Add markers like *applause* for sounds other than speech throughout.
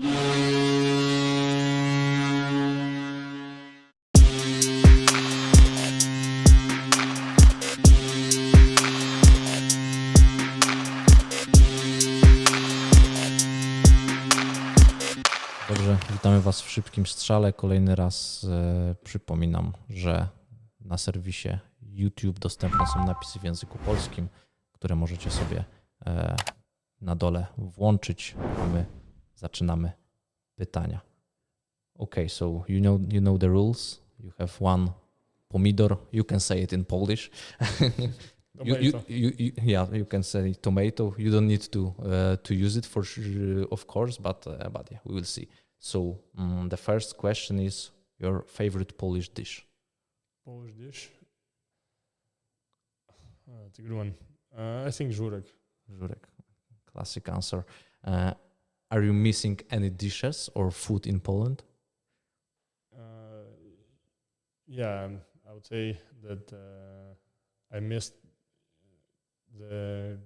Dobrze, witamy Was w szybkim strzale. Kolejny raz e, przypominam, że na serwisie YouTube dostępne są napisy w języku polskim, które możecie sobie e, na dole włączyć, a my zaczynamy pytania. Okay, so you know you know the rules. You have one pomidor. You can say it in Polish. *laughs* you, you, you, yeah, you can say tomato. You don't need to uh, to use it for sure, of course, but uh, but yeah, we will see. So mm, the first question is your favorite Polish dish. Polish dish. Uh, it's a good one. Uh, I think żurek. Żurek. Classic answer. Are you missing any dishes or food in Poland? Uh, yeah, um, I would say that uh, I missed the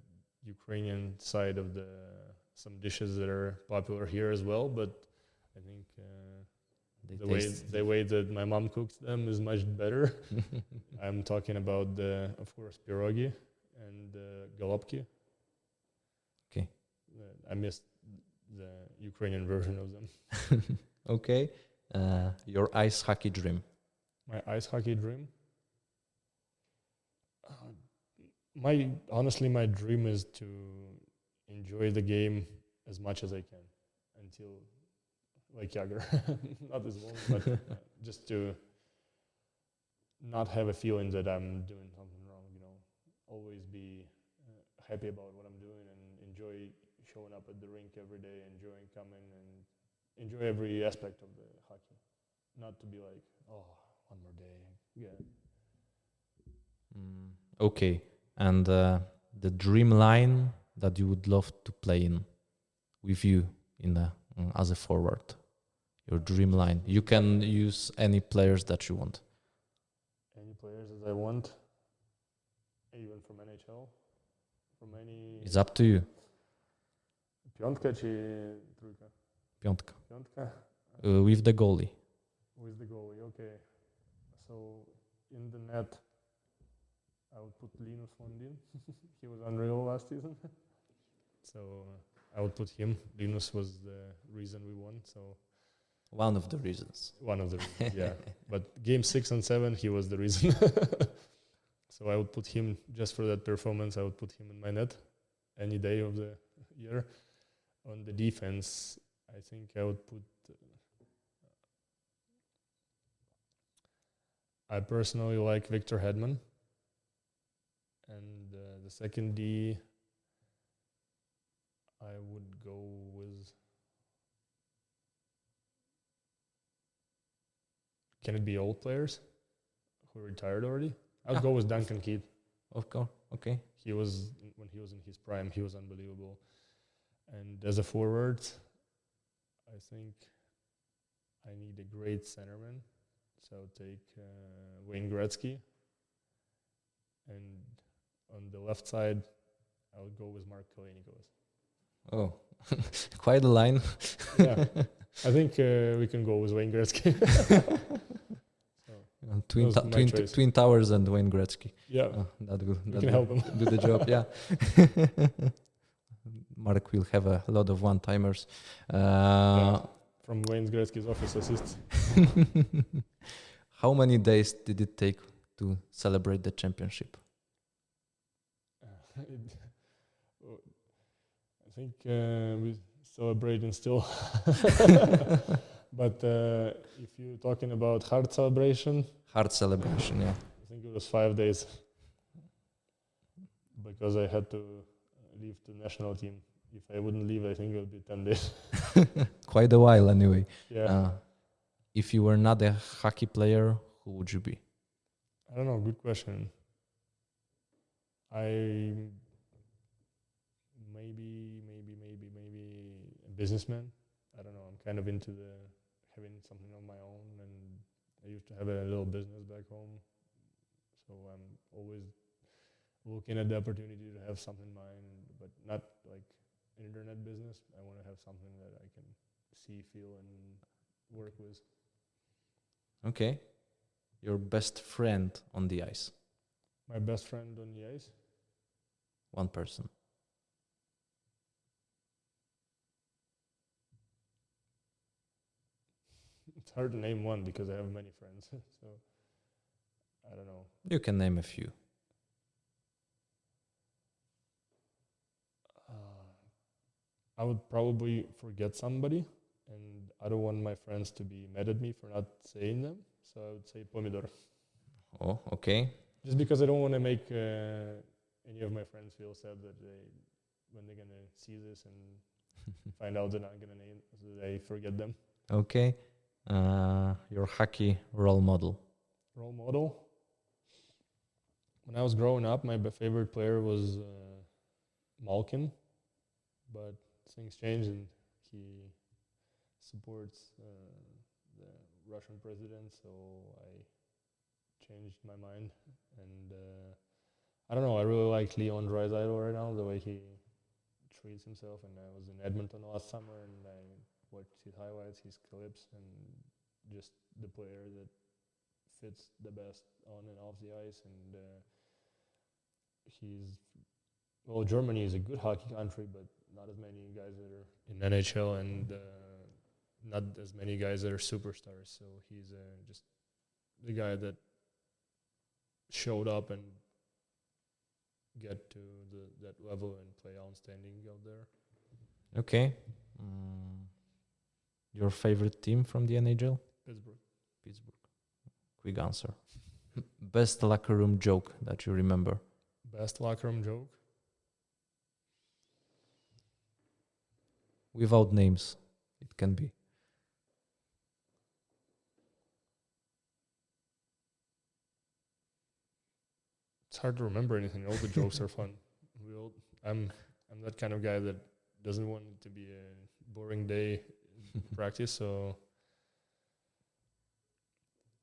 Ukrainian side of the some dishes that are popular here as well, but I think uh, the way the way that my mom cooks them is much better. *laughs* I'm talking about the, of course, pierogi and uh, galopki. Okay. Uh, I missed the Ukrainian version of them. *laughs* okay. Uh, your ice hockey dream. My ice hockey dream. Uh, my honestly, my dream is to enjoy the game as much as I can until like Jagger, *laughs* not as long, but uh, *laughs* just to not have a feeling that I'm doing something wrong. You know, always be uh, happy about what I'm doing and enjoy showing up at the rink every day, enjoying coming and enjoy every aspect of the hockey. Not to be like, oh, one more day. Yeah. Mm, okay. And uh, the dream line that you would love to play in with you in the mm, as a forward. Your dream line. You can use any players that you want. Any players that I want, even from NHL, from any. It's up to you. Piątka czy trójka? Piątka. Piątka Uh, with the goalie. with the goalie. Okay. So in the net, I would put Linus Lundin. *laughs* he was unreal last season. *laughs* so uh, I would put him. Linus was the reason we won. So One of the reasons. one of the *laughs* reasons, yeah. But game six and seven, he was the reason. so I would put him just for that performance. I would put him in my net any day of the year. On the defense, I think I would put. Uh, I personally like Victor Hedman. And uh, the second D, I would go with. Can it be old players who retired already? I would Yeah. go with Duncan Keith. Of course. Okay. He was when he was in his prime. He was unbelievable. And as a forward, I think I need a great centerman. So take uh, Wayne Gretzky. And on the left side, I would go with Mark Kalenikovas. Oh, *laughs* quite a line. Yeah, I think *laughs* uh, we can go with Wayne Gretzky. *laughs* so, twin, twin, choice. twin Towers and Wayne Gretzky. yeah, Oh, that will, that can help him. do the job. Yeah. Mark will have a lot of one timers. Uh, From Wayne Gretzky's office assists. *laughs* How many days did it take to celebrate the championship? Uh, *laughs* it- I think uh, we celebrating still. *laughs* but uh, if you're talking about hard celebration, Hard celebration, yeah. I think it was five days because I had to leave the national team. If I wouldn't leave, I think it would be 10 days. *laughs* Quite a while, anyway. yeah. Uh, if you were not a hockey player, who would you be? I don't know. Good question. I maybe, maybe, maybe, maybe a businessman. I don't know. I'm kind of into the having something on my own, and I used to have a little business back home, so I'm always looking at the opportunity to have something mine, but not like internet business. I want to have something that I can see, feel, and work with. Okay. Your best friend on the ice. My best friend on the ice. One person. *laughs* It's hard to name one because I have many friends. *laughs* so I don't know. You can name a few. I would probably forget somebody, and I don't want my friends to be mad at me for not saying them. So I would say Pomidor, Oh, okay. just because I don't want to make uh, any of my friends feel sad that they, when they're gonna see this and *laughs* find out they're not gonna name, so they forget them. Okay. Uh, your hockey role model. Role model. When I was growing up, my favorite player was uh, Malkin, but things changed and he supports uh, the Russian president, so I changed my mind. And uh, I don't know, I really like Leon Draisaitl right now, the way he treats himself. And I was in Edmonton last summer, and I watched his highlights, his clips, and just the player that fits the best on and off the ice. And uh, he's well, Germany is a good hockey country, but not as many guys that are in NHL, and uh, not as many guys that are superstars. So he's uh, just the guy that showed up and get to the that level and play outstanding out there. Okay. Mm, your favorite team from the NHL? Pittsburgh. Pittsburgh. Quick answer. *laughs* Best locker room joke that you remember. Best locker room joke. Without names, it can be. It's hard to remember anything. All the jokes are fun. *laughs* We all, I'm I'm that kind of guy that doesn't want it to be a boring day *laughs* practice. So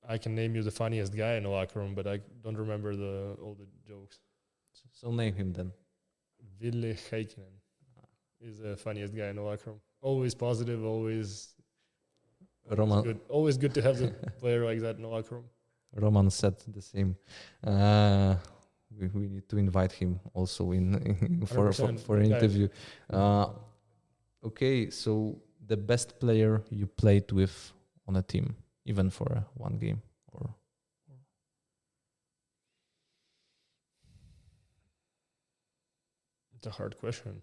I can name you the funniest guy in the locker room, but I don't remember the all the jokes. So name him then. Ville Heikkinen is the funniest guy in the locker room. Always positive, always Roman good. Always good to have a *laughs* player like that in the locker room. Roman said the same. Uh, we, we need to invite him also in, *laughs* for for, for an interview. Uh, okay, so the best player you played with on a team, even for uh, one game, or It's a hard question.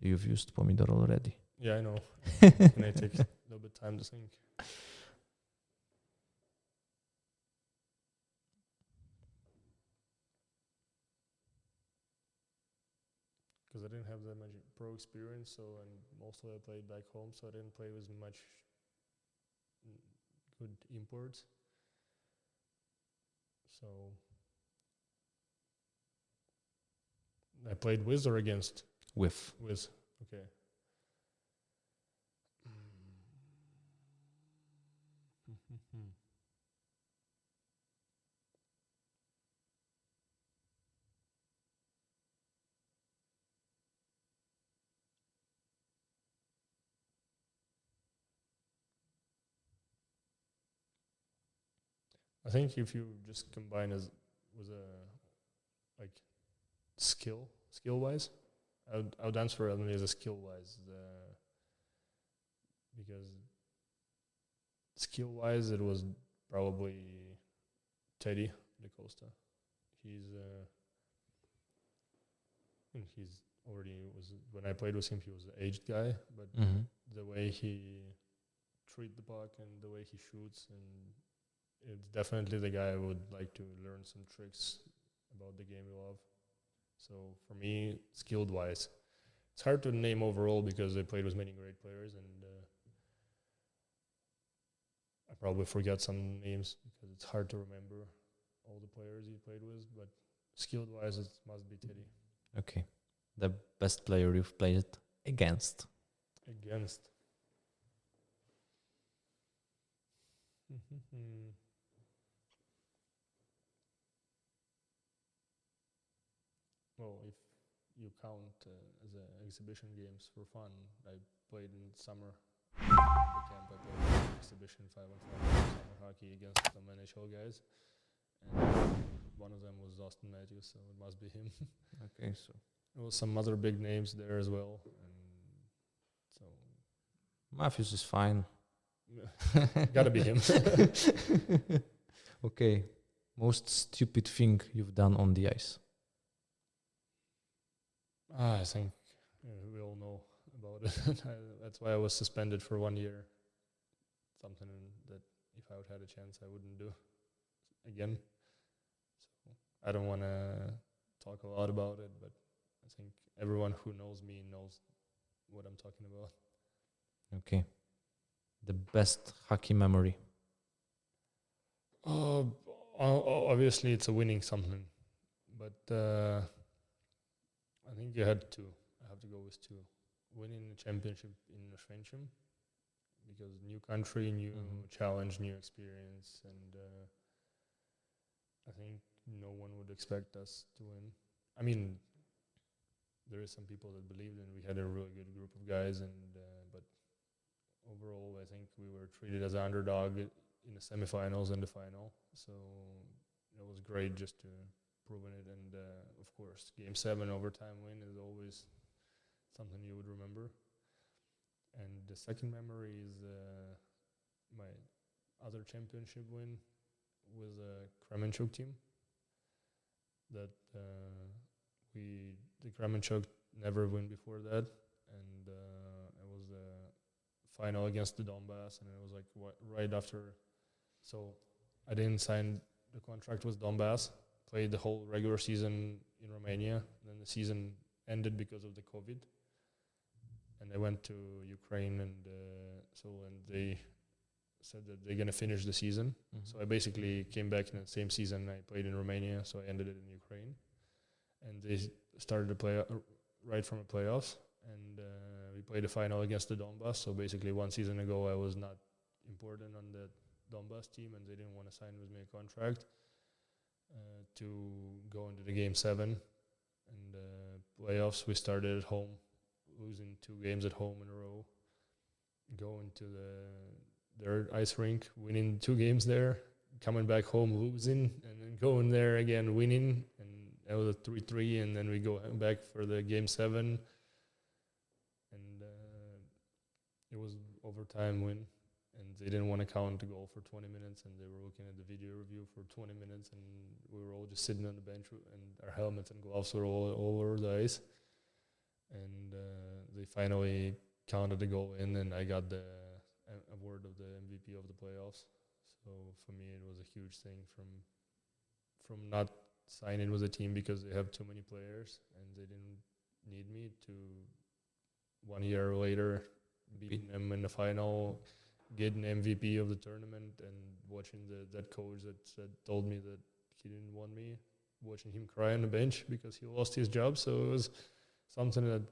You've used Pomidor already. Yeah, I know. *laughs* Can I take a little bit time to think? Because I didn't have that much pro experience, so and mostly I played back home, so I didn't play with much good imports. So I played with or against With with okay. I think if you just combine as with a like skill skill wise, I would, I would answer only as a skill wise uh, because skill wise it was probably Teddy DeCosta. He's uh, he's already was when I played with him he was an aged guy, but Mhm. the way he treat the puck and the way he shoots and it's definitely the guy I would like to learn some tricks about the game we love. So for me, skilled wise, it's hard to name overall because I played with many great players and uh, I probably forget some names because it's hard to remember all the players you played with. But skilled wise, it must be Teddy okay, the best player you've played against. against. *laughs* Hmm, hmm, hmm. well, if you count uh, as a exhibition games for fun, I played in summer in five on five summer hockey against some NHL guys, and one of them was Austin Matthews, so it must be him. *laughs* Okay, so There was some other big names there as well, and so Matthews is fine. *laughs* gotta be him. *laughs* okay, most stupid thing you've done on the ice. Ah, I think uh, we all know about it. *laughs* That's why I was suspended for one year. Something that if I would had a chance, I wouldn't do again. So I don't want to talk a lot about it, but I think everyone who knows me knows what I'm talking about. Okay, the best hockey memory. Uh, o- o- obviously, it's a winning something, but uh, I think you had two. I have to go with two. Winning the championship in Schwenchem, because new country, new Mhm. challenge, new experience, and uh, I think no one would expect us to win. I mean, there is some people that believed, and we had a really good group of guys, and uh, but overall, I think we were treated as an underdog in the semifinals and the final. So it was great just to prove it. And uh, of course, game seven overtime win is always something you would remember. And the second memory is uh, my other championship win with a Kremenchuk team. That uh, we the Kremenchuk never win before that, and uh, it was the final against the Donbass, and it was like right after so I didn't sign the contract with Donbass. Played the whole regular season in Romania. Then the season ended because of the COVID, and I went to Ukraine, and uh, so and they said that they're gonna finish the season. So I basically came back in the same season I played in Romania. So I ended it in Ukraine, and they started to play uh, right from the playoffs, and uh, we played the final against the Donbass. So basically, one season ago, I was not important on the Donbass team, and they didn't want to sign with me a contract uh, to go into the game seven and uh, playoffs. We started at home, losing two games at home in a row, going to the their ice rink, winning two games there, coming back home losing, and then going there again winning, and that was a three-three, and then we go back for the game seven, and uh, it was overtime win and they didn't want to count the goal for 20 minutes and they were looking at the video review for 20 minutes and we were all just sitting on the bench and our helmets and gloves were all, all over the ice. And uh, they finally counted the goal in and I got the award of the MVP of the playoffs. So for me it was a huge thing from from not signing with a team because they have too many players and they didn't need me to one year later beating them in the final getting MVP of the tournament and watching the that coach that said told me that he didn't want me, watching him cry on the bench because he lost his job. So it was something that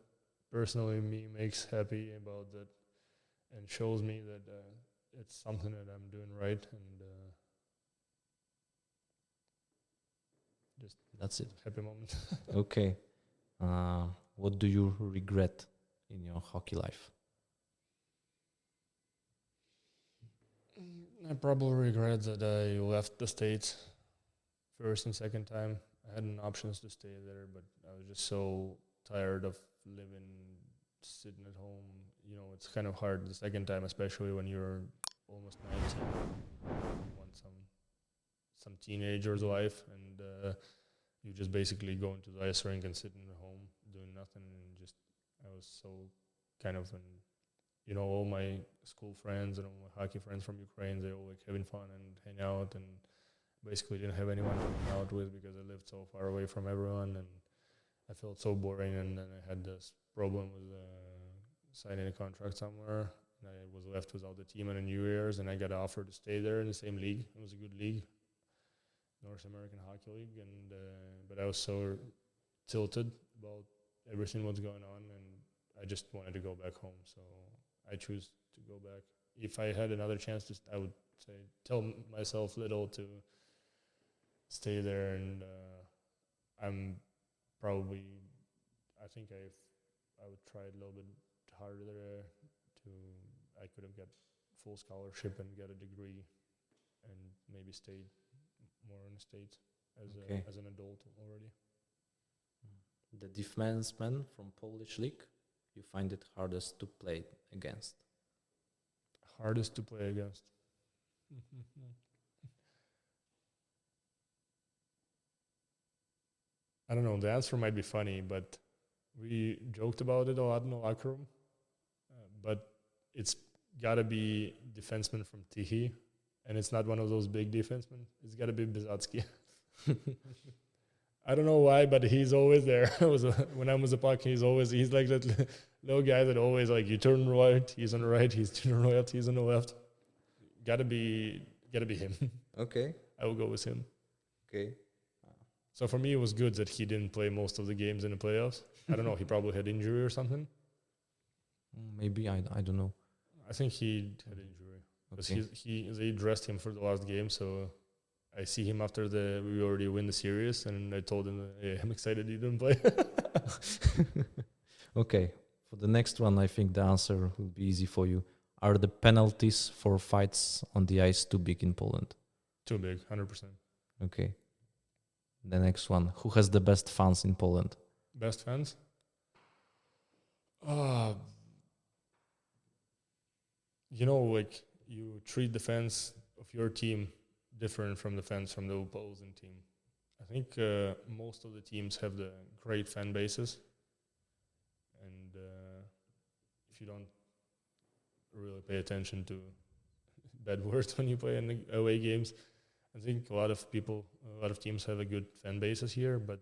personally me makes happy about that and shows me that uh, it's something that I'm doing right and uh, just That's it. happy moment. *laughs* Okay. Uh, what do you regret in your hockey life? I probably regret that I left the States first and second time. I had an options to stay there, but I was just so tired of living, sitting at home. You know, it's kind of hard the second time, especially when you're almost 19. You want some some teenager's life, and uh, you just basically go into the ice rink and sitting at home doing nothing, and just I was so kind of an you know, all my school friends and all my hockey friends from Ukraine, they all like having fun and hang out and basically didn't have anyone to hang out with because I lived so far away from everyone and I felt so boring and then I had this problem with uh, signing a contract somewhere and I was left without the team in the New Year's and I got offered to stay there in the same league. It was a good league, North American Hockey League, and uh, but I was so tilted about everything what's going on and I just wanted to go back home. So I choose to go back. If I had another chance to, st- I would say tell myself little to stay there, and uh, I'm probably. I think I I would try a little bit harder there to. I could have got full scholarship and get a degree, and maybe stay more in the states as Okay. a, as an adult already. The defenseman from Polish league, you find it hardest to play against. Hardest to play against. *laughs* I don't know. The answer might be funny, but we joked about it a lot in the locker room. Uh, but it's got to be defenseman from Tihi, and it's not one of those big defensemen. It's got to be Bizatsky. *laughs* I don't know why, but he's always there. *laughs* I was a, when I'm with the puck, he's always he's like that *laughs* little guy that always like you turn right, he's on the right, he's *laughs* turning right, he's on the left. Gotta be, gotta be him. Okay. I will go with him. Okay. So for me, it was good that he didn't play most of the games in the playoffs. I don't know. He probably had injury or something. Mm, Maybe I, I don't know. I think he had injury because Okay. he he they dressed him for the last game. So I see him after the we already win the series, and I told him, that, "Hey, I'm excited he didn't play." *laughs* Okay. For the next one, I think the answer will be easy for you. Are the penalties for fights on the ice too big in Poland? Too big, hundred percent. Okay. The next one. Who has the best fans in Poland? Best fans? Uh, you know, like you treat the fans of your team different from the fans from the opposing team. I think uh, most of the teams have the great fan bases, and uh, if you don't really pay attention to *laughs* bad *laughs* words when you play in the away games, I think a lot of people, a lot of teams have a good fan bases here, but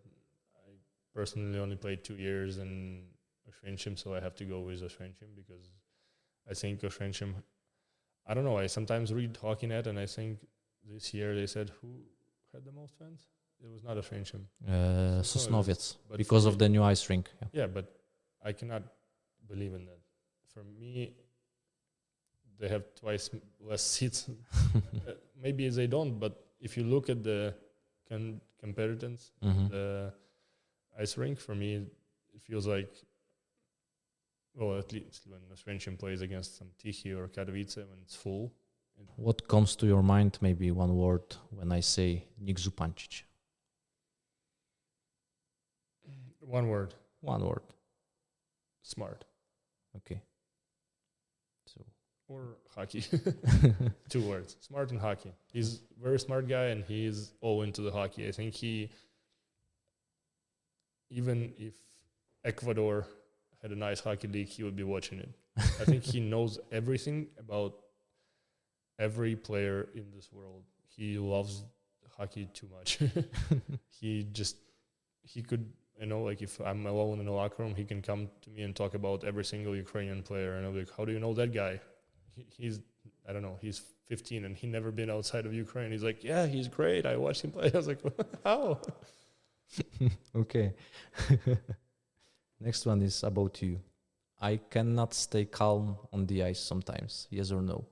I personally only played two years in Oświęcim, so I have to go with Oświęcim because I think Oświęcim. I don't know. I sometimes read HockeyNet, and I think this year they said who had the most fans. It was not Oświęcim. Uh, Sosnowiec. Because of me- the new ice rink. Yeah. Yeah, but I cannot believe in that. For me, they have twice less seats. *laughs* Uh, Maybe they don't, but if you look at the con- comparisons, Mhm. the ice rink for me it feels like well at least when Oświęcim plays against some Tichy or Katowice when it's full What comes to your mind, maybe one word, when I say Nick Zupancic? one word One word. smart Okay. So. or hockey *laughs* *laughs* two words smart and hockey he's a very smart guy and he's all into the hockey I think he even if Ecuador had a nice hockey league he would be watching it I think he *laughs* knows everything about every player in this world. He loves hockey too much. *laughs* he just he could you know like if I'm alone in the locker room, he can come to me and talk about every single Ukrainian player, and I'm like, how do you know that guy? He, he's I don't know. He's 15 and he never been outside of Ukraine. He's like, yeah, he's great. I watched him play. *laughs* I was like, *laughs* how? okay. Next one is about you. I cannot stay calm on the ice sometimes. Yes or no?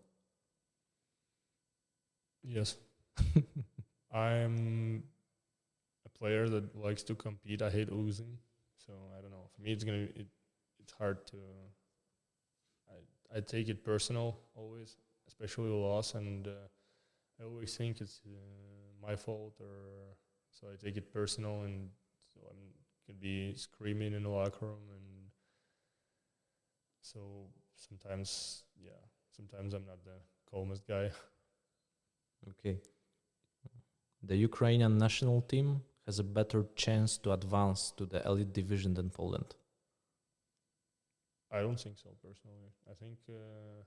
Yes. *laughs* I'm a player that likes to compete. I hate losing, so I don't know. For me, it's gonna it, it's hard to. I I take it personal always, especially a loss, and uh, I always think it's uh, my fault, or so I take it personal, and so I'm could be screaming in the locker room, and so sometimes, yeah, sometimes I'm not the calmest guy. *laughs* Okay. The Ukrainian national team has a better chance to advance to the elite division than Poland. I don't think so personally. I think uh,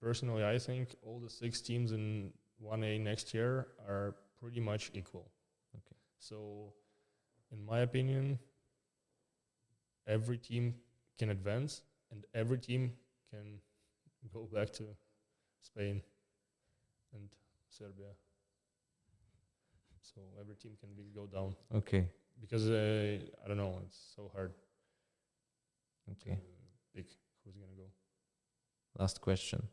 personally, I think all the six teams in 1A next year are pretty much equal. Okay. So, in my opinion, every team can advance and every team can go back to Spain and Serbia. So every team can be, go down Okay. because uh, I don't know. It's so hard Okay. pick who's gonna go. Last question.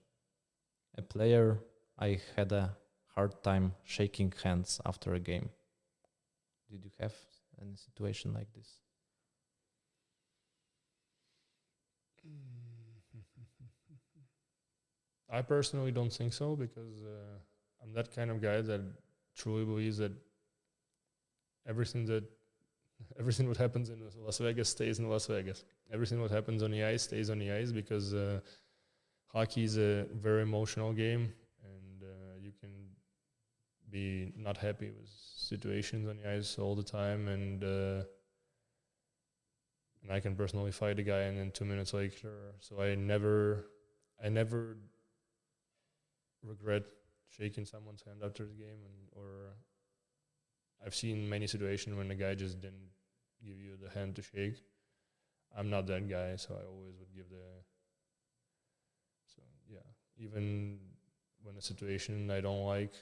A player I had a hard time shaking hands after a game. Did you have any situation like this? *laughs* I personally don't think so because uh, I'm that kind of guy that truly believes that everything that *laughs* everything what happens in Las Vegas stays in Las Vegas. Everything what happens on the ice stays on the ice because uh, hockey is a very emotional game, and uh, you can be not happy with situations on the ice all the time, and uh, and I can personally fight a guy, and then two minutes later, so I never, I never regret shaking someone's hand after the game, and or I've seen many situations when the guy just didn't give you the hand to shake. I'm not that guy, so I always would give the. So yeah, even when a situation I don't like,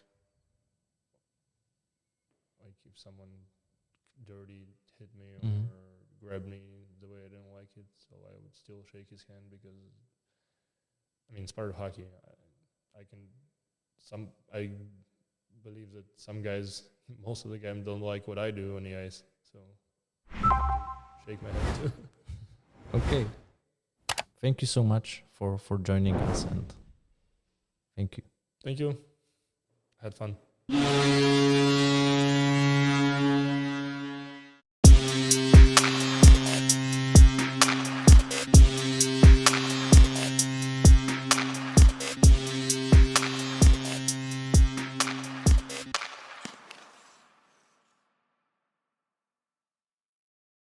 like if someone dirty hit me or Mhm. grabbed me the way I didn't like it, so I would still shake his hand because, I mean, it's part of hockey. I, I can, some I believe that some guys, *laughs* most of the game, don't like what I do on the ice, so shake my head too. *laughs* Okay. Thank you so much for for joining us and thank you. Thank you. Had fun.